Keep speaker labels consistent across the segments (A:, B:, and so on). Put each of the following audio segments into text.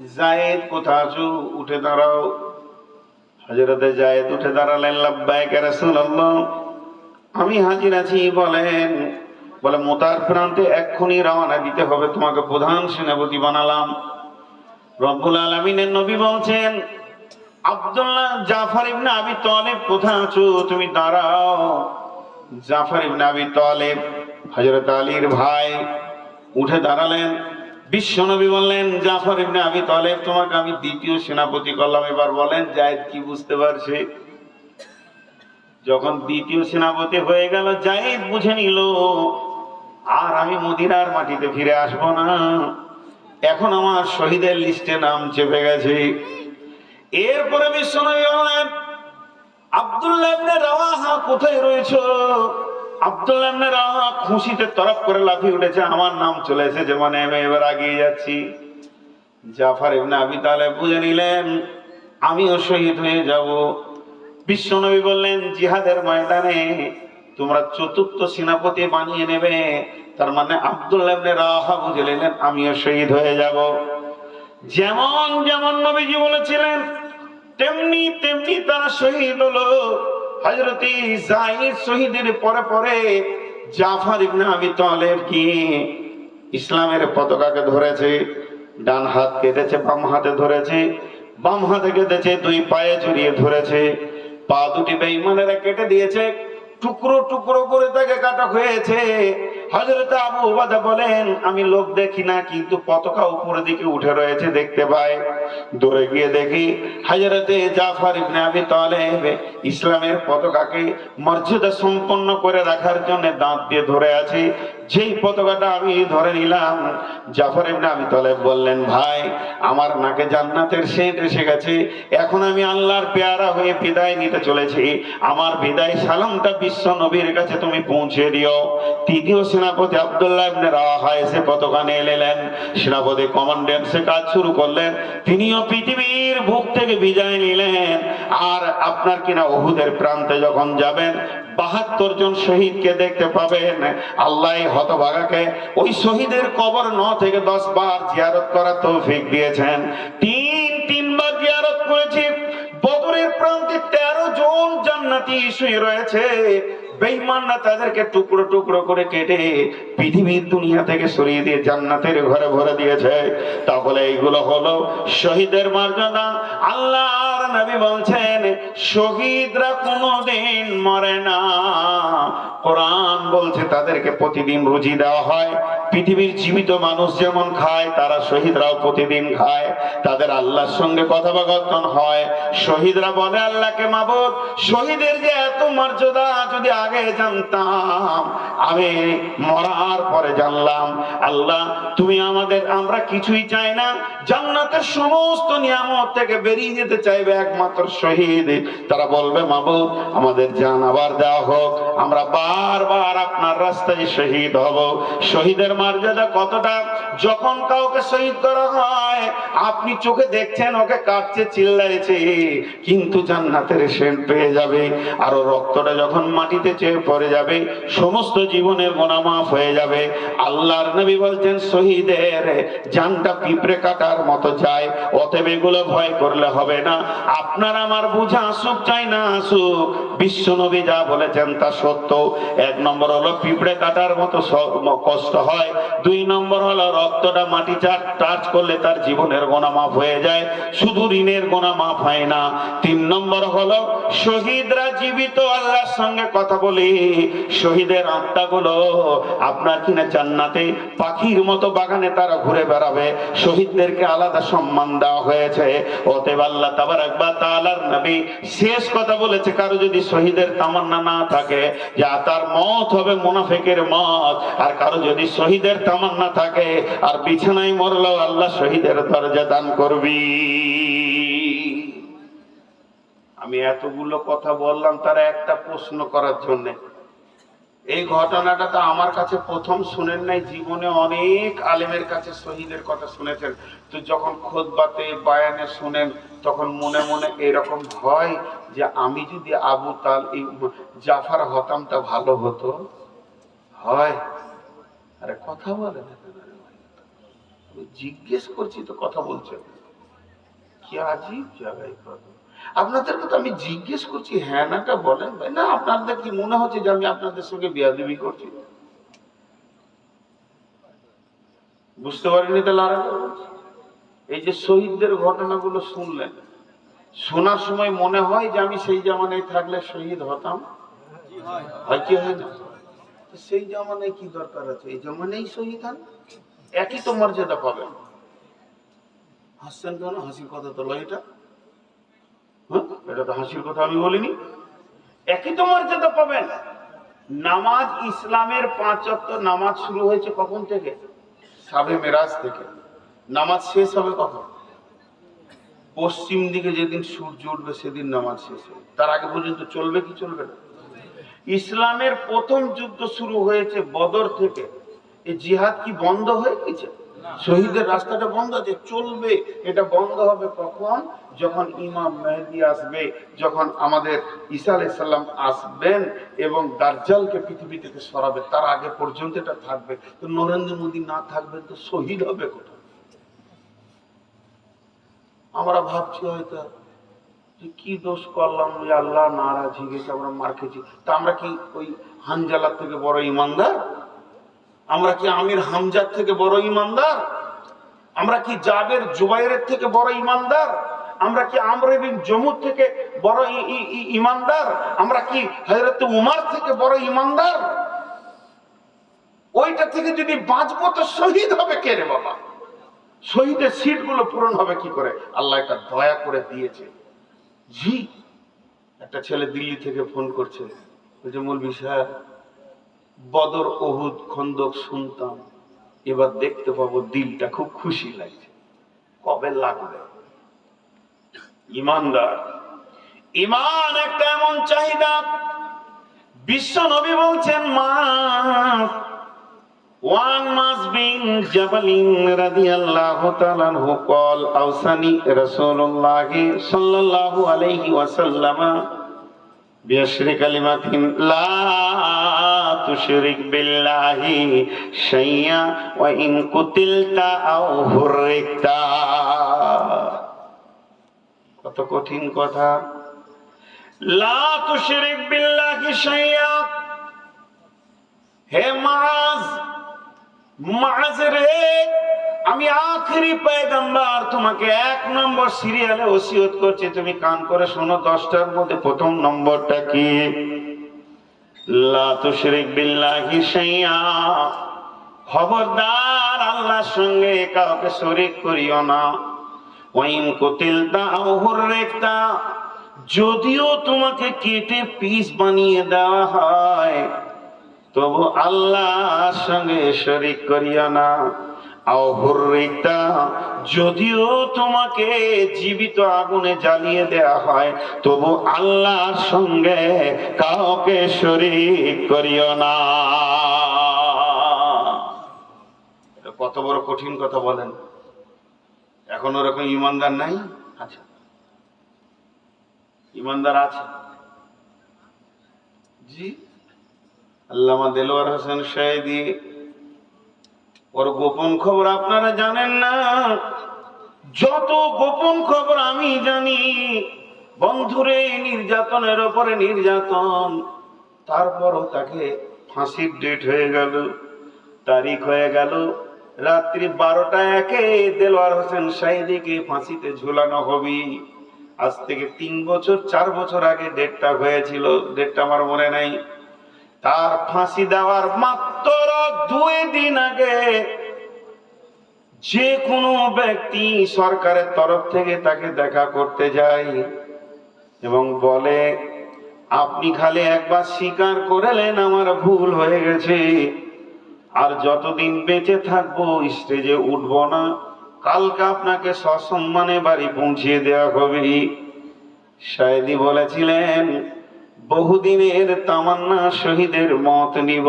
A: জায়েদ, কোথা আছো? উঠে দাঁড়াও। হজরতে জায়েদ উঠে দাঁড়ালেন, লাব্বাইক আমি হাজির আছি, বলেন। বলে, মোতার প্রান্তে এক্ষুনি রওনা দিতে হবে, তোমাকে প্রধান সেনাপতি বানালাম। রব্বুল আলমিনের নবী বলছেন, আব্দুল্লাহ জাফর ইবনে আবি তালেব কোথায় আছো? তুমি দাঁড়াও। জাফর ইবনে আবি তালেব, হযরত আলীর ভাই উঠে দাঁড়ালেন। বিশ্বনবী বললেন, জাফর ইবনে আবি তালেব, তোমাকে আমি দ্বিতীয় সেনাপতি করলাম। এবার বলেন, জায়েদ কি বুঝতে পারছে? যখন দ্বিতীয় সেনাপতি হয়ে গেল, জায়েদ বুঝে নিল, আর আমি মদিনার মাটিতে ফিরে আসব না। এখন আমার শহীদের লিস্টে নাম চেপে গেছে। এরপরে বিশ্বনবী বললেন, আব্দুল্লাহ রাওয়াহা কোথায় রয়েছে? রাওয়াহা খুশিতে তরফ করে লাফিয়ে উঠেছে, আমার নাম চলে এসেছে মানে আমি এবার আগিয়ে যাচ্ছি। জাফর ইবনে আবি তালেব বুঝে নিলেন, আমিও শহীদ হয়ে যাব। বিশ্বনবী বললেন, জিহাদের ময়দানে তোমরা চতুর্থ সেনাপতি বানিয়ে নেবে। তার মানে আব্দুল্লাহ রাওয়াহা বুঝে নিলেন, আমিও শহীদ হয়ে যাব। যেমন যেমন নবীজি বলেছিলেন, তেমনি তেমনি তারা শহীদ হলো। হজরতি শহীদের পরে পরে জাফর ইবনে আবি তালেব কি ইসলামের পতাকাকে ধরেছে, ডান হাত কেটেছে, বাম হাতে ধরেছে, বাম হাতে কেটেছে, দুই পায়ে জড়িয়ে ধরেছে, পা দুটি বেঈমানেরা কেটে দিয়েছে, টুকরো টুকরো করে তাকে কাটা হয়েছে। হজরত আবু উবাদা বলেন, আমি লোক দেখি না, কিন্তু পতাকা উপরের দিকে উঠে রয়েছে দেখতে পাই। দূরে গিয়ে দেখি হজরতে জাফর ইবনে আবি তালেব ইসলামের পতাকাকে মর্যাদা সম্পন্ন করে রাখার জন্য দাঁত দিয়ে ধরে আছে। যেই পতাকাটা আমি ধরে নিলাম, জাফর ইবনে আবি তালেব বললেন, ভাই, আমার নাকে জান্নাতের সেট এসে গেছে। এখন আমি আল্লাহর পেয়ারা হয়ে বিদায় নিতে চলেছি। আমার বিদায় সালামটা বিশ্ব নবীর কাছে তুমি পৌঁছে দিও। তৃতীয় সেনাপতি আব্দুল্লাহ ইবনে এসে পতাকা নিয়ে এলেন। সেনাপতি কমান্ডেন্টসে কাজ শুরু করলেন। তিনিও পৃথিবীর বুক থেকে বিদায় নিলেন। আর আপনার কিনা ওহুদের প্রান্তে যখন যাবেন বাহাত্তর জন শহীদকে দেখতে পাবেন। আল্লাহ হতভাগাকে ওই শহীদের কবর ন থেকে দশ বার জিয়ারত করার তৌফিক দিয়েছেন। তিন, তিনবার জিয়ারত করেছি। বদরের প্রান্তে তেরো জন জান্নাতি শুয়ে রয়েছে। বেঈমানরা তাদেরকে টুকরো টুকরো করে কেটে পৃথিবীর দুনিয়া থেকে সরিয়ে দিয়ে জান্নাতের ঘরে ভরে দিয়েছে। তাহলে এইগুলো হলো শহীদের মর্যাদা। আল্লাহর নবী বলছেন শহীদরা কোনোদিন মরে না। কোরআন বলছে তাদেরকে প্রতিদিন রুজি দেওয়া হয়। পৃথিবীর জীবিত মানুষ যেমন খায়, তারা শহীদরাও প্রতিদিন খায়। তাদের আল্লাহর সঙ্গে কথোপকথন হয়। শহীদরা বলে, আল্লাহকে মাবুদ, শহীদের যে এত মর্যাদা, যদি আগে জানতাম, আমি মরার পরে জানলাম। আল্লাহ, তুমি আমাদের, আমরা কিছুই চাই না। জান্নাতের সমস্ত নিয়ামত থেকে বেরিয়ে যেতে চাইবে একমাত্র শহীদ। তারা বলবে, মাবুদ, আমাদের জান আবার দেওয়া হোক। আমরা বারবার আপনার রাস্তায় শহীদ হব। শহীদের মর্যাদা কতটা? যখন কাউকে শহীদ করা হয়, আপনি চোখে দেখছেন, ওকে কাটছে চিল্লাইছে, কিন্তু জান্নাতের সেন্ট পেয়ে যাবে। আর রক্তটা যখন মাটিতে চেয়ে পড়ে যাবে, সমস্ত জীবনের গোনা মাফ হয়ে যাবে। আল্লাহর নবী বলছেন, শহীদের জানটা পিঁপড়ে কাটার মতো যায়, অতএব এগুলো ভয় করলে হবে না। আপনার আমার বুঝা আসুক, চাই না আসুক বিশ্ব নবী যা বলেছেন তা সত্য। এক নম্বর হলো, পিঁপড়ে কাটার মতো কষ্ট হয় দুই নম্বর হলো রক্তটা মাটি টাচ করলে তার জীবনের গোনা মাফ হয়ে যায়। শুধু ঋণের গোনা মাফ হয় না। তিন নম্বর হলো শহীদরা জীবিত আল্লাহর সঙ্গে কথা বলি। শহীদের আত্মাগুলো আপনার কিনা জান্নাতে, পাখির মতো বাগানে তারা ঘুরে বেড়াবে। শহীদদেরকে আলাদা সম্মান দেওয়া হয়েছে। অতএব আল্লাহ তাবার একবার তালার নবী শেষ কথা বলেছে, কারও যদি শহীদের তামান্না না থাকে, যা তার মত হবে মুনাফেকের মত, আর কারও যদি শহীদের তামান্না থাকে, আর বিছানায় মরলেও আল্লাহ শহীদের দরজা দান করবি। আমি এতগুলো কথা বললাম তারা একটা প্রশ্ন করার জন্য। এই ঘটনাটা তো আমার কাছে প্রথম শুনেন নাই, জীবনে অনেক আলেমের কাছে শহীদের কথা শুনেছেন। তো যখন খোদবাতে বায়ানে শুনেন, তখন মনে মনে এরকম হয় যে আমি যদি আবু তাল জাফার হতাম তা ভালো হতো। হয়। আরে কথা বলে জিজ্ঞেস করছি, তো কথা বলছে। কি আজীব জায়গায় তো আমি জিজ্ঞেস করছি হ্যাঁ বলেন ভাই। না, আপনাদের কি মনে হচ্ছে যে আমি আপনাদের সঙ্গে বিয়াদবি করছি? বুঝতে পারিনি তাহলে আর এই যে শহীদদের ঘটনাগুলো শুনলেন, শোনার সময় মনে হয় যে আমি সেই জামানায় থাকলে শহীদ হতাম? হয় কি হয় না? সেই জামানায় কি দরকার আছে? এই জামানায় শহীদ হন একই তো মর্যাদা পাবেন হাসছেন কেন? হাসির কথা তো লয় এটা। হ্যাঁ? এটা তো হাসির কথা আমি বলিনি। একই তো মর্যাদা পাবেন। নামাজ ইসলামের পাঁচ নামাজ শুরু হয়েছে কখন থেকে? সাবে মেরাজ থেকে। নামাজ শেষ হবে কখন? পশ্চিম দিকে যেদিন সূর্য উঠবে সেদিন নামাজ শেষ হবে। তার আগে পর্যন্ত চলবে কি চলবে না? ইসলামের প্রথম যুদ্ধ শুরু হয়েছে বদর থেকে। এই জিহাদ কি বন্ধ হয়ে গেছে? শহীদের রাস্তাটা বন্ধ আছে চলবে এটা বন্ধ হবে কখন? যখন ইমাম মেহেদি আসবে যখন আমাদের ঈসা আলাইসাল্লাম আসবেন এবং দার্জালকে পৃথিবী থেকে সরাবে তার আগে পর্যন্ত এটা থাকবে। তো নরেন্দ্র মোদী না থাকবে তো শহীদ হবে কোথায় আমরা ভাবছি হয়তো কি দোষ করলাম যে আল্লাহ হয়ে গেছে, আমরা মার খেয়েছি। তা আমরা কি ওই হানজালার থেকে বড় ইমানদার? আমরা কি আমির হামজার থেকে বড় ইমানদার? আমরা কি জাবের জুবাইরের থেকে বড় ইমানদার? আমরা কি আমর বিন জমুর থেকে বড় ইমানদার? আমরা কি হযরত উমার থেকে বড় ইমানদার? ওইটা থেকে যদি বাঁচবো তো শহীদ হবে কে রে বাবা? শহীদের সিটগুলো পূরণ হবে কি করে? আল্লাহ এটা দয়া করে দিয়েছে। জি একটা ছেলে দিল্লি থেকে ফোন করছে। বলছে মৌলবি সাহেব বদর, ওহুদ, খন্দক শুনতাম এবার দেখতে পাবো দিলটা খুব খুশি লাগছে। কবে লাগবে? ইমানদার, ইমান একটা এমন চাহিদা। বিশ্ব নবী বলছেন মা One must be Jabalin radiyallahu ta'ala anhu qala awsani Rasulullah sallallahu alayhi wa sallam بعشر كلمات لا تشرك بالله شيئا وإن قتلت أو هرقت কত কঠিন কথা লা তুশরিক বিল্লাহি শাইয়া হে মাজ মাজ রে আমি আখেরি পয়গম্বর, তোমাকে এক নম্বর সিরিয়ালে ওসিয়ত করছি। তুমি কান করে শোনো, দশটার মধ্যে প্রথম নম্বরটা কি? খবরদার আল্লাহর সঙ্গে কাউকে শরীক করিও না। ওয়াইন কুতিলতা হুররিকতা। যদিও তোমাকে কেটে পিস বানিয়ে দেওয়া হয় তবু আল্লাহর সঙ্গে শরিক করিও না। যদিও তোমাকে জীবিত আগুনে জ্বালিয়ে দেয়া হয়, তবু আল্লাহর সঙ্গে কাউকে শরিক করিও না। কত বড় কঠিন কথা বলেন। এখন ওরকম ইমানদার নাই? আচ্ছা ইমানদার আছে। জি? আল্লামা দেলোয়ার হোসেন শাহেদি, ওর গোপন খবর আপনারা জানেন না? যত গোপন খবর আমি জানি, বন্ধুরে নির্যাতনের ওপরে নির্যাতন। তারপরও তাকে ফাঁসির ডেট হয়ে গেল, তারিখ হয়ে গেল, রাত্রি বারোটা একে দেলোয়ার হোসেন শাহিদিকে ফাঁসিতে ঝুলানো হবে। আজ থেকে তিন বছর, চার বছর আগে ডেটটা হয়েছিল ডেটটা আমার মনে নাই। তার ফাঁসি দেওয়ার মাত্র দুই দিন আগে যে কোনো ব্যক্তি সরকারের তরফ থেকে তাকে দেখা করতে যায় এবং বলে, আপনি খালি একবার স্বীকার করেলেন আমার ভুল হয়ে গেছে। আর যতদিন বেঁচে থাকব, স্টেজে উঠবো না। কালকে আপনাকে সসম্মানে বাড়ি পৌঁছিয়ে দেওয়া হবে। শায়দি বলেছিলেন বহুদিনের তামান্না শহীদের মত নিব,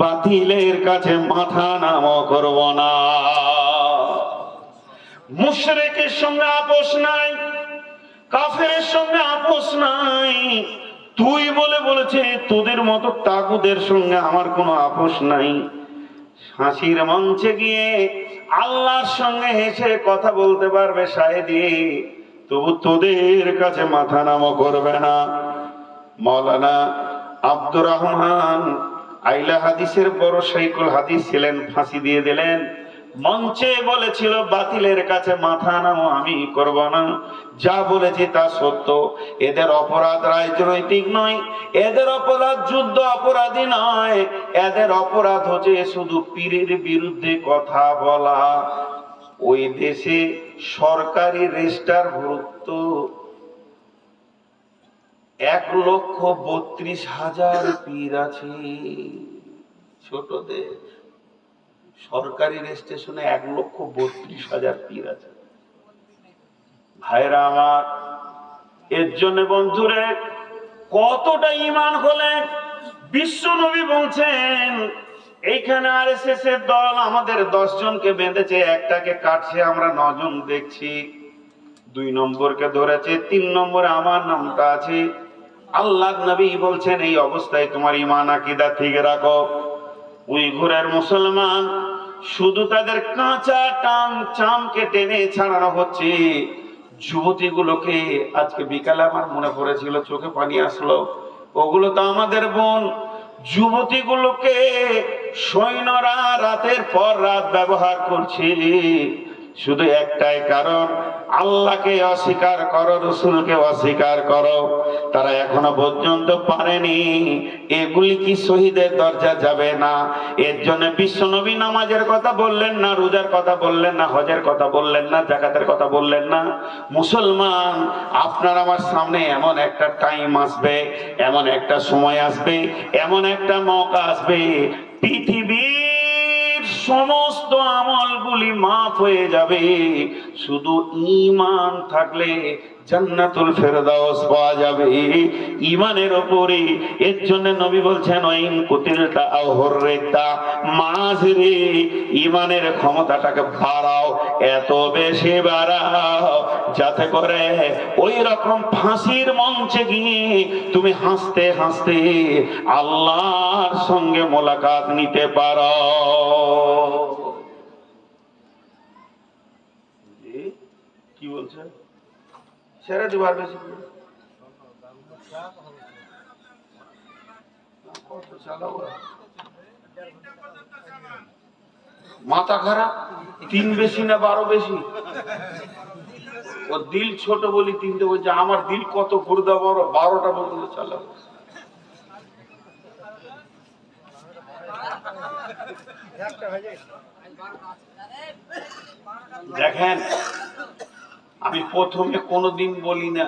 A: বাতিলের কাছে মাথা নাম করব না। মুশরেকের সঙ্গে আপোষ নাই কাফের সঙ্গে আপোষ নাই। তুই বলে বলেছে, তোদের মতো তাগুদের সঙ্গে আমার কোনো আপোষ নাই। হাসির মঞ্চে গিয়ে আল্লাহর সঙ্গে হেসে কথা বলতে পারবে শাহেদি তবু তোদের কাছে মাথা নামও করবে না। মৌলানা আব্দুর রহমান আইলা হাদিসের বড় শাইকুল হাদিস ছিলেন, ফাঁসি দিয়ে দিলেন। মঞ্চে বলেছিল, বাতিলের কাছে মাথা নাও, আমি করব না। যা বলেছি তা সত্য। এদের অপরাধ রাজনৈতিক নয়, এদের অপরাধ যুদ্ধ অপরাধী নয়। এদের অপরাধ হচ্ছে শুধু পীরের বিরুদ্ধে কথা বলা। ওই দেশে সরকারি রেজিস্টার ভুক্ত এক লক্ষ বত্রিশ হাজার পীর আছে। ছোট দেশ সরকারি রেজিস্ট্রেশনে এক লক্ষ বত্রিশ হাজার পীর আছে। ভাইরা আমার, এর জন্য বন্ধুরে, কতটা ইমান হলে বিশ্ব নবী বলছেন, এইখানে আর এস এর দল আমাদের দশ জনকে বেঁধেছে, একটাকে কাটছে, আমরা নজন দেখছি। দুই নম্বরকে ধরেছে, তিন নম্বরে আমার নামটা আছে। আল্লাহ নবী বলছেন, এই অবস্থায় তোমার ইমান আকিদা ঠিক রাখো। উইঘুরের মুসলমান শুধু তাদের কাঁচা টান চামকে টেনে ছাড়ানো হচ্ছে। যুবতীগুলোকে আজকে বিকালে আমার মনে পড়েছিল, চোখে পানি আসলো। ওগুলো তো আমাদের বোন। যুবতীগুলোকে সৈন্যরা রাতের পর রাত ব্যবহার করছে। শুধু একটাই কারণ, আল্লাহকে অস্বীকার করো, রসুলকে অস্বীকার করো। তারা এখনও পর্যন্ত পারেনি। এগুলি কি শহীদের দরজা যাবে না? এর জন্য বিশ্বনবী নামাজের কথা বললেন না, রোজার কথা বললেন না, হজের কথা বললেন না, জাকাতের কথা বললেন না। মুসলমান, আপনার আমার সামনে এমন একটা টাইম আসবে, এমন একটা সময় আসবে, এমন একটা মৌকা আসবে। পৃথিবীর সমস্ত আমলগুলি মাফ হয়ে যাবে। শুধু ইমান থাকলে জান্নাতুল ফেরদাউস পাওয়া যাবে। ইমানের ওপরে। এর জন্য নবী বলছেন ওইন কুতিলতা আও হররেতা ইমানের ক্ষমতাটাকে বাড়াও, এত বেশি বাড়াও, যাতে করে ওই রকম ফাঁসির মঞ্চে গিয়ে তুমি হাসতে হাসতে আল্লাহর সঙ্গে মোলাকাত নিতে পারো। কি বলছেন? ছেড়ে দেবো আর বেশি। মাথা খারাপ? তিন বেশি না বারো বেশি? ও দিল ছোট বলি তিনটে বলছে, আমার দিল কত গুর্দা বড় বারোটা পর্যন্ত চালাবো। দেখেন আমি প্রথমে কোনোদিন বলি না।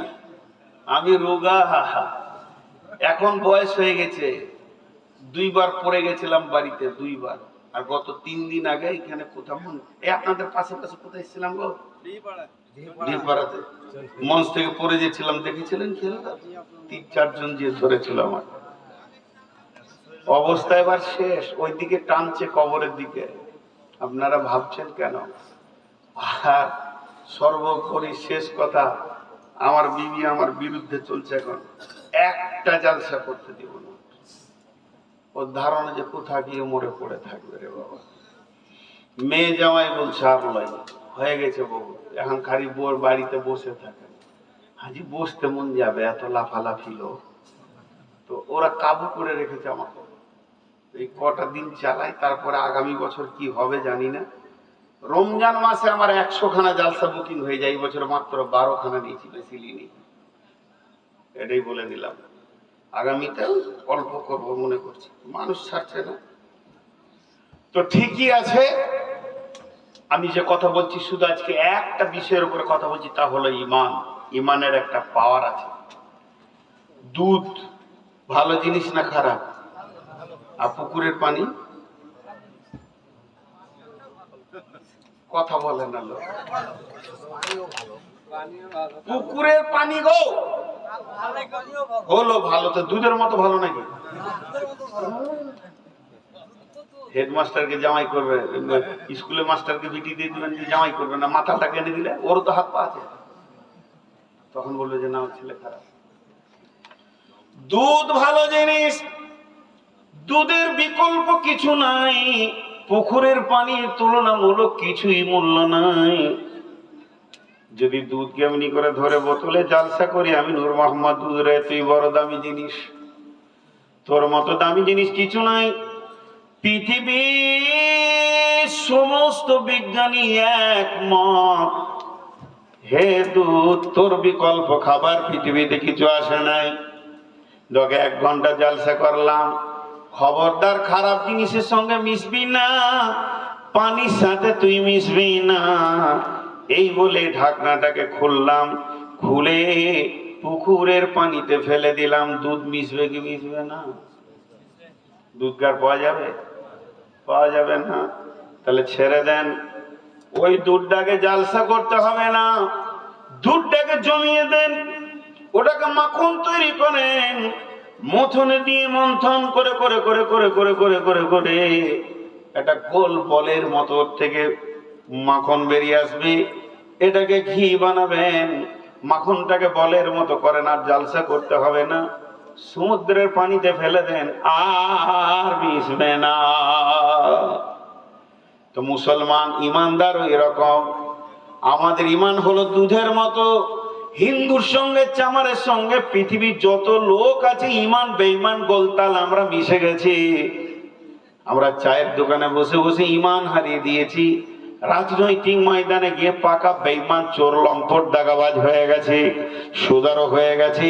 A: আমি রোগা হাহা এখন বয়স হয়ে গেছে। দুইবার পড়ে গেছিলাম বাড়িতে দুইবার। আর গত তিন দিন আগে এখানে কোথাও এ আপনাদের পাশে পাশে কোথায় ছিলাম গো? ডিপাড়াতে মঞ্চ থেকে পড়ে গেছিলাম দেখেছিলেন খেলাটা তিন চারজন যে ধরেছিল আমার অবস্থা এবার শেষ। ওই দিকে টানছে কবরের দিকে। আপনারা ভাবছেন কেন? আর সর্বোপরি শেষ কথা, আমার বিবি আমার বিরুদ্ধে চলছে এখন। একটা জালসা করতে দিব না। ওর ধারণা যে কোথা গিয়ে মরে পড়ে থাকবে রে বাবা। মেয়ে জামাই বলছে, আর লয় না। হয়ে গেছে বউ। এখন খালি বউর বাড়িতে বসে থাকে। হাজি বসতে মন যাবে, এত লাফালাফি লোক তো ওরা কাবু করে রেখেছে আমাকে। এই কটা দিন চালাই তারপরে আগামী বছর কি হবে জানি না। রমজান মাসে আমার একশো খানা জালসা বুকিং হয়ে যায়, এই বছর মাত্র বারো খানা নিয়েছি বেশি নিই এটাই বলে দিলাম। আগামীতেও অল্প করব মনে করছি। মানুষ ছাড়ছে না। তো ঠিকই আছে, আমি যে কথা বলছি, শুধু আজকে একটা বিষয়ের উপরে কথা বলছি, তা হলো ইমান। ইমানের একটা পাওয়ার আছে। দুধ ভালো জিনিস না খারাপ? আর পুকুরের পানি? কথা বলে না লোক। পুকুরের পানি গো। হলো ভালো তো, দুধের মতো ভালো নাকি? হেডমাস্টারকে জামাই করবে স্কুলে মাস্টারকে বিটি দিয়ে দিবেন যে জামাই করবে না, মাথাটা কেটে দিলে ওরও তো হাত পা আছে। তখন বলবে যে না, ওর ছেলে খারাপ। দুধ ভালো জিনিস, দুধের বিকল্প কিছু নাই। পুকুরের পানির তুলনামূলক কিছুই মূল্য নাই। যদি দুধকে এমনি করে ধরে বোতলে জালসা করি, আমি নূর মোহাম্মদ দুধ রে তুই বড় দামি জিনিস। তোর মতো দামি জিনিস কিছু নাই। পৃথিবীর সমস্ত বিজ্ঞানী একমত। হে দুধ, তোর বিকল্প খাবার পৃথিবীতে কিছু আসে নাই। তোকে এক ঘণ্টা জালসা করলাম। খবরদার খারাপ জিনিসের সঙ্গে মিশবি না, পানির সাথে তুই মিশবি না। এই বলে ঢাকনাটাকে খুললাম, খুলে পুকুরের পানিতে ফেলে দিলাম। দুধ মিশবে কি মিশবে না? দুধ কার পাওয়া যাবে? পাওয়া যাবে না। তাহলে ছেড়ে দেন। ওই দুধটাকে জালসা করতে হবে না। দুধটাকে জমিয়ে দেন। ওটাকে মাখন তৈরি করেন। মথনে দিয়ে মন্থন করে করে করে করে করে করে করে করে একটা গোল বলের মতো থেকে মাখন বেরিয়ে আসবে। এটাকে ঘি বানাবেন। মাখনটাকে বলের মতো করেন, আর জালসা করতে হবে না। সমুদ্রের পানিতে ফেলে দেন, আর মিশবে না। তো মুসলমান ইমানদারও এরকম। আমাদের ইমান হলো দুধের মতো। হিন্দুর সঙ্গে, চামারের সঙ্গে পৃথিবীর যত লোক আছে ইমান বেঈমান, গোলতাল, আমরা মিশে গেছি। আমরা চায়ের দোকানে বসে বসে ইমান হারিয়ে দিয়েছি। রাজনৈতিক ময়দানে গিয়ে পাকা বেইমান চোর লম্পট দাগাবাজ হয়ে গেছে সুদারও হয়ে গেছে।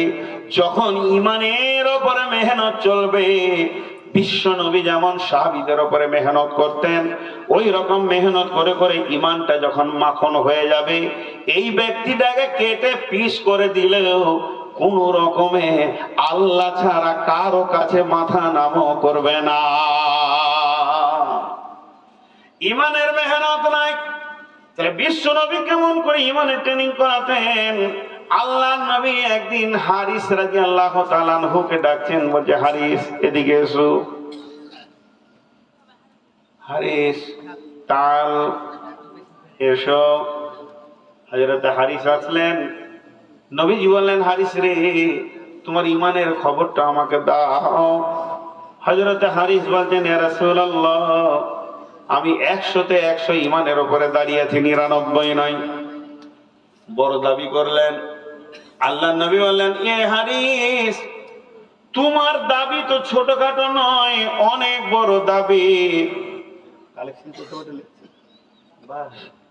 A: যখন ইমানের ওপরে মেহনত চলবে, বিশ্ব নবী যেমন সাহাবিদের ওপরে মেহনত করতেন, ওই রকম মেহনত করে করে ইমানটা যখন মাখন হয়ে যাবে এই ব্যক্তিটাকে কেটে পিস করে দিলেও কোন রকমে আল্লাহ ছাড়া কারও কাছে মাথা নামও করবে না। ইমানের মেহনত নাই। তাহলে বিশ্ব নবী কেমন করে ইমানের ট্রেনিং করাতেন? আল্লাহ নবী একদিন হারিস রাজি আল্লাহ তালানহুকে ডাকছেন, বলছে, হারিস, এদিকে এসো। হারিস, তাল, এসো। হাজরতে হারিস আসলেন নবীজি বললেন, হারিস রে, তোমার ইমানের খবরটা আমাকে দাও। হজরতে হারিস বলছেন, "ইয়া রাসূলুল্লাহ, আমি একশোতে একশো ইমানের ওপরে দাঁড়িয়ে আছি, নিরানব্বই নয়। বড় দাবি করলেন। আল্লাহ নবী বললেন, এ হারিস, তোমার দাবি তো ছোটখাটো নয়, অনেক বড় দাবি। কালেকশন করতে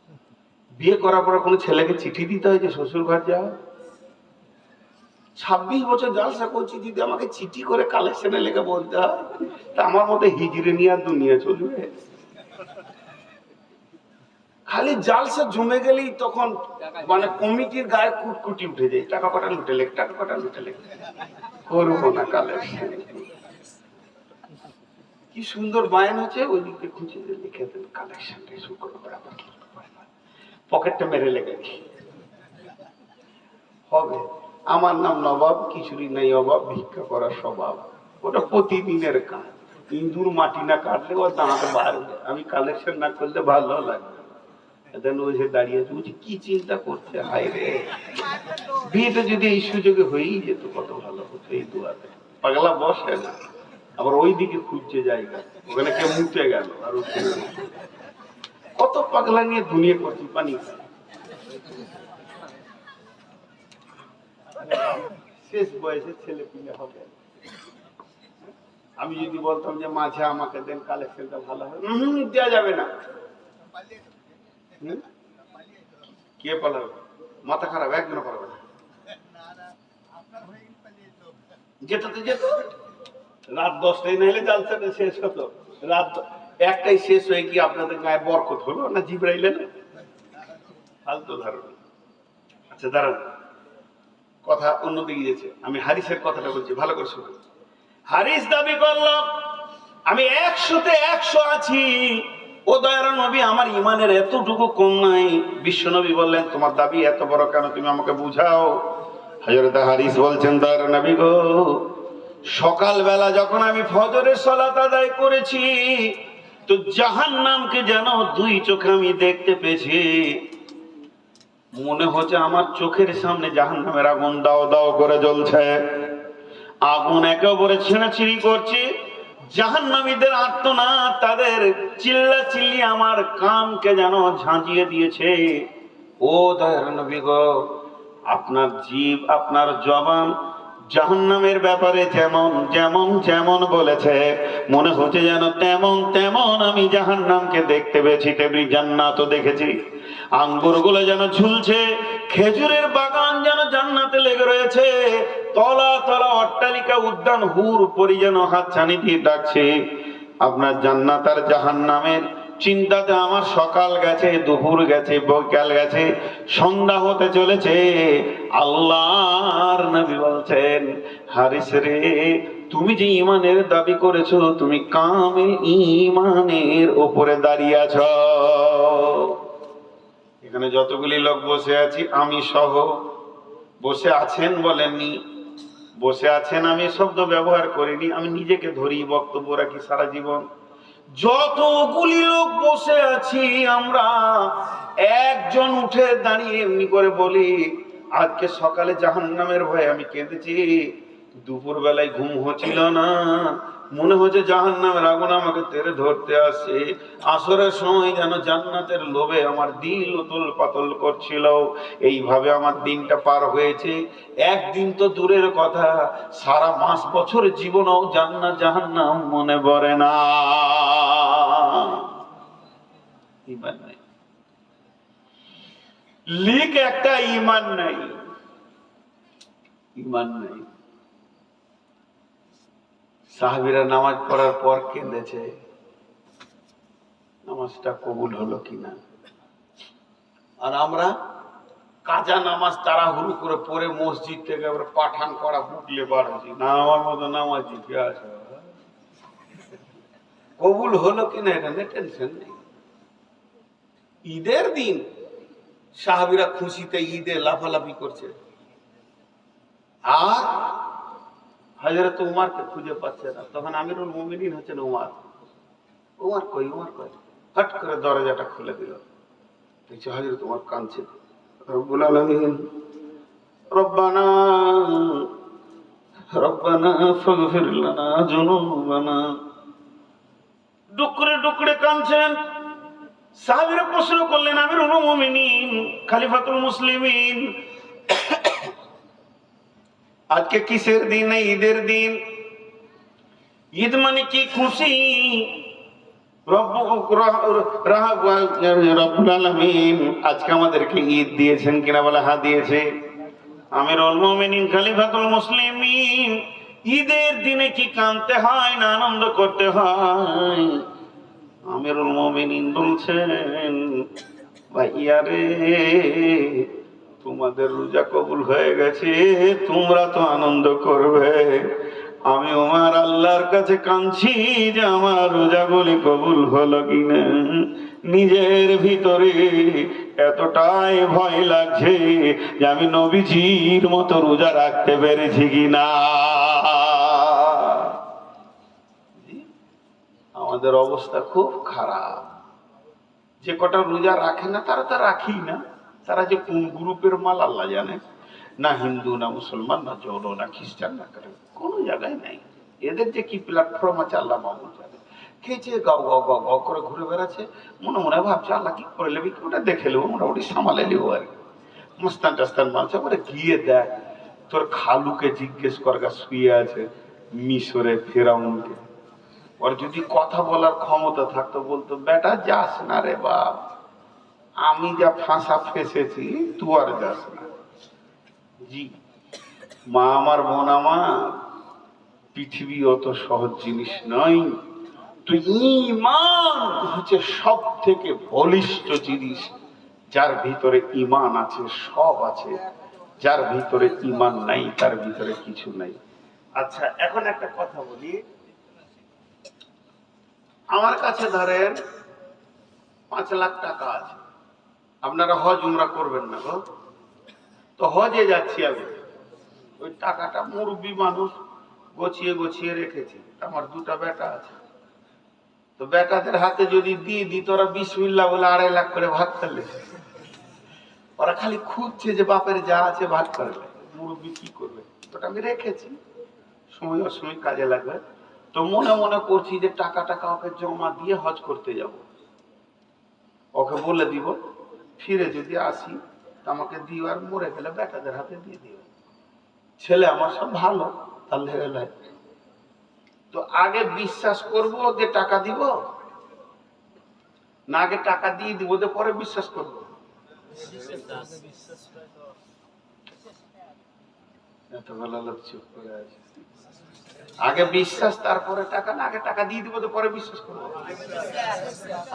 A: বিয়ে করার পর কোনো ছেলেকে চিঠি দিতে হয় যে শ্বশুর ঘর যাও? ছাব্বিশ বছর জালসা করছি দিদি আমাকে চিঠি করে কালেকশনে লেগে বলতে হয়। তা আমার মতো হিজড়ে নিয়ে আর দুনিয়া চলবে। খালি জালসা জমে গেলেই তখন মানে কমিটির গায়ে কুটকুটি উঠে যায়। টাকা কটা লুটে লেখ, টাকা কটা লুটে লেখ। করব না কালেকশন কি সুন্দর বায়ান হচ্ছে, ওই দিকে খুঁজে লিখে দেন কালেকশনটা শুরু করে আবার পকেটটা মেরে লেগে হবে। আমার নাম নবাব, কিছুরই নাই অভাব, ভিক্ষা করার স্বভাব। ওটা প্রতিদিনের কাজ। ইন্দুর মাটি না কাটলে ও দাঁড়াতে পারবে আমি কালেকশন না করলে ভালো লাগবে দেন যে দাঁড়িয়ে বলছি, কি চিন্তা করছে? হাই রে! বিয়েটা যদি এই সুযোগে হয়েই যেত, কত ভালো হতো এই দুয়ারে। পাগলা বসে না। আবার ওই দিকে খুঁজছে জায়গা। ওখানে কেউ মুটে গেল, আর। কত পাগলা নিয়ে দুনিয়া করছি পানি শেষ বয়সে ছেলে পিলে হবে। আমি যদি বলতাম যে, মাঝে আমাকে দেন, কালেকশনটা ভালো হবে। দেওয়া যাবে না। কে পালাবে? মাথা খারাপ, একজন পারবে না। যেতে তো যেত। রাত দশটায় না হলে জালসাটা শেষ হতো। রাত একটাই শেষ হয়ে কি আপনাদের গায়ে বরকত হলো না জিব্রাইলে না ফালতু ধারণা। আচ্ছা দাঁড়ান। কথা অন্যদিকে গেছে আমি হারিসের কথাটা বলছি, ভালো করে শুনুন। হারিস দাবি করল, আমি একশোতে একশো আছি। ও দয়ার নবী, আমার ইমানের এতটুকু কম নাই। বিশ্ব নবী বললেন, তোমার দাবি এত বড় কেন? তুমি আমাকে বুঝাও। হজরত হারিস বলছেন, দয়ার নবী গো, সকালবেলা যখন আমি ফজরের সলাত আদায় করেছি তো জাহান নামকে যেন দুই চোখে আমি দেখতে পেয়েছি। মনে হচ্ছে আমার চোখের সামনে জাহান নামের আগুন দাও দাও করে জ্বলছে। আগুন একে অপরে ছিঁড়াছিঁড়ি করছে। জাহান্নামীদের আত্মনাদ তাদের চিল্লা চিল্লি আমার কানকে যেন ঝাঁঝিয়ে দিয়েছে। ও দয়ার নবী গো, আপনার জীব, আপনার জবান জাহান্নামের ব্যাপারে যেমন যেমন যেমন বলেছে, মনে হচ্ছে যেন তেমন তেমন আমি জাহান্নামকে দেখতে পেয়েছি, তেমনি জান্নাতও দেখেছি। আঙ্গুরগুলো যেন ঝুলছে, খেজুরের বাগান যেন জান্নাতে লেগে রয়েছে, তলা তলা, অট্টালিকা, উদ্যান, হুর, পরি যেন হাতছানি দিয়ে ডাকছে। আপনার জান্নাত আর জাহান্নামের চিন্তাতে আমার সকাল গেছে, দুপুর গেছে, বৈকাল গেছে, সন্ধ্যা হতে চলেছে। আল্লাহর নবী বলছেন, হারিস রে, তুমি যে ইমানের দাবি করেছ, তুমি কামে ইমানের ওপরে দাঁড়িয়ে আছো। এখানে যতগুলি লোক বসে আছি, আমি সহ বসে আছেন বলেননি। বসে আছেন আমি শব্দ ব্যবহার করিনি, আমি নিজেকে ধরি বক্তব্য রাখি সারা জীবন। যতগুলি লোক বসে আছি আমরা, একজন উঠে দাঁড়িয়ে এমনি করে বলি, আজকে সকালে জাহান নামের ভয়ে আমি কেঁদেছি দুপুর বেলায় ঘুম হচ্ছিল না। মনে হচ্ছে জাহান্নামের আগুন আমাকে তেরে ধরতে আসে। আসরের সময় যেন জান্নাতের লোভে আমার দিল উতল পাতল করছিল। এইভাবে আমার দিনটা পার হয়েছে। একদিন তো দূরের কথা, সারা মাস বছর জীবনও জান্নাত জাহান্নাম মনে পড়ে না। ইমান নাই। লিক একটা ইমান নাই। ইমান নাই। সাহাবিরা নামাজ পড়ার পর কেঁদেছে। নামাজটা কবুল হলো কিনা? আর আমরা কাজা নামাজ তাড়াহুড়ো করে পরে মসজিদ থেকে আবার পাঠান করা বুকলে বার হয়েছি। না, আমার মতো নামাজি কে আছে? কবুল হলো কিনা এটা নিয়ে টেনশন নেই। ঈদের দিন সাহাবিরা খুশিতে ঈদে লাফালাফি করছে। আর হজরত উমারকে খুঁজে পাচ্ছে না। তখন আমিরুল মুমিনিন হচ্ছেন উমার। উমার কই উমার কই? হট করে দরজাটা খুলে দিল। দেখছি হজরত উমার কাঁদছে। রব্বুল আলামিন, রব্বানা রব্বানা ফাগফির লানা যুনুবানা। ডুকরে ডুকরে কাঁদছেন। সাহাবীরা প্রশ্ন করলেন, আমিরুল মুমিনিন, খলিফাতুল মুসলিমিন আজকে কিসের দিন ঈদের দিন? ঈদ মানে কি? খুশি। রব্বুল আলামিন আজকে আমাদেরকে ঈদ দিয়েছেন কিনা বলে হা দিয়েছে। আমির মুমিনিন, খলিফাতুল মুসলিমিন, ঈদের দিনে কি কানতে হয় না আনন্দ করতে হয়? আমিরুল মুমিনিন বলছেন, ভাইয়া রে তোমাদের রোজা কবুল হয়ে গেছে, তোমরা তো আনন্দ করবে। আমি আমার আল্লাহর কাছে কাঁদছি যে আমার রোজাগুলি কবুল হলো কিনা। নিজের ভিতরে এতটাই ভয় লাগছে যে আমি নবীজির মতো রোজা রাখতে পেরেছি কিনা। আমাদের অবস্থা খুব খারাপ। যে কটা রোজা রাখে না, তারা তো রাখি না। তারা যে কোন গ্রুপের মাল আল্লাহ জানে, না হিন্দু, না মুসলমান, না জৌন, না খ্রিস্টান, না করে কোনো জায়গায় নাই। এদের যে কি প্ল্যাটফর্ম আছে, আল্লাহ মাহমুদ জানে। খেয়েছে, গাও গাও গাও গাও করে ঘুরে বেড়াচ্ছে। মনে মনে ভাবছে, আল্লাহ কি করে নেবে? কি ওটা দেখে নেব? মোটামুটি সামালে নেব আর কি। মস্তান টাস্তান মানছে বলে গিয়ে দেখ, তোর খালুকে জিজ্ঞেস করগা শুয়ে আছে, মিশরে, ফেরাউনকে। ওর যদি কথা বলার ক্ষমতা থাকতো, বলতো, বেটা, যাস না রে বাপ। আমি যা ফাঁসা ফেসেছি তুই আর যাস না। জি, মা আমার বোন আমার, পৃথিবী অত সহজ জিনিস নয়। তুই ইমান হচ্ছে সব থেকে বলিষ্ঠ জিনিস, যার ভিতরে ইমান আছে, সব আছে। যার ভিতরে ইমান নাই, তার ভিতরে কিছু নাই। আচ্ছা এখন একটা কথা বলি। আমার কাছে ধরেন পাঁচ লাখ টাকা আছে। আপনারা হজ উমরা করবেন না গো। তো হজে যাচ্ছি আমি। ওই টাকাটা মুরব্বী মানুষ গছিয়ে গছিয়ে রেখেছি। আমার দুটা বেটা আছে। তো বেটাদের হাতে যদি দিয়ে দিই, তোরা বিসমিল্লা বলে আড়াই লাখ করে ভাগ করলে। ওরা খালি খুঁজছে যে বাপের যা আছে ভাগ করবে। মুরব্বী কি করবে? ওটা আমি রেখেছি। সময় অসময় কাজে লাগবে। তো মনে মনে করছি যে টাকাটা টাকা ওকে জমা দিয়ে হজ করতে যাব। ওকে বলে দিব। ফিরে যদি আসি আমাকে দিও আর মরে গেলে বেটাদের হাতে দিয়ে দিও। ছেলে আমার সব ভালো তাহলে তো আগে বিশ্বাস করব যে টাকা দিব, না আগে টাকা দিয়ে দিব যে পরে বিশ্বাস করব। আগে বিশ্বাস, তারপরে টাকা, না আগে টাকা দিয়ে দিব তো পরে বিশ্বাস করব।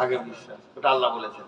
A: আগে বিশ্বাস। ওটা আল্লাহ বলেছেন।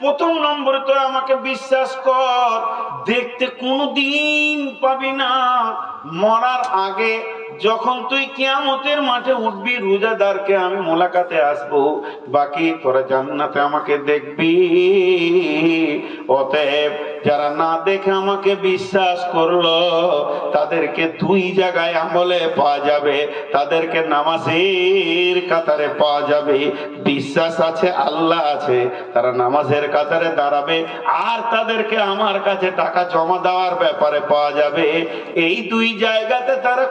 A: প্রথম নম্বরে তো আমাকে বিশ্বাস কর দেখতে কোনো দিন পাবি না। মরার আগে যখন তুই কিয়ামতের মাঠে উঠবি, রোজাদারকে আমি মোলাকাতে আসব। বাকি তোরা জান্নাতে আমাকে দেখবি। অতএব যারা না দেখে আমাকে বিশ্বাস করল, তাদেরকে দুই জায়গায় আমলে পাওয়া যাবে। তাদেরকে নামাজের কাতারে পাওয়া যাবে। বিশ্বাস আছে, আল্লাহ আছে। তারা নামাজের কাতারে দাঁড়াবে। আর তাদেরকে আমার কাছে টাকা জমা দেওয়ার ব্যাপারে পাওয়া যাবে। এই দুই জায়গাতে তারা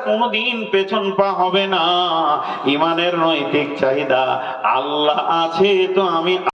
A: কোনোদিন পেছন পা হবে না। ইমানের নৈতিক চাহিদা আল্লাহ আছে তো আমি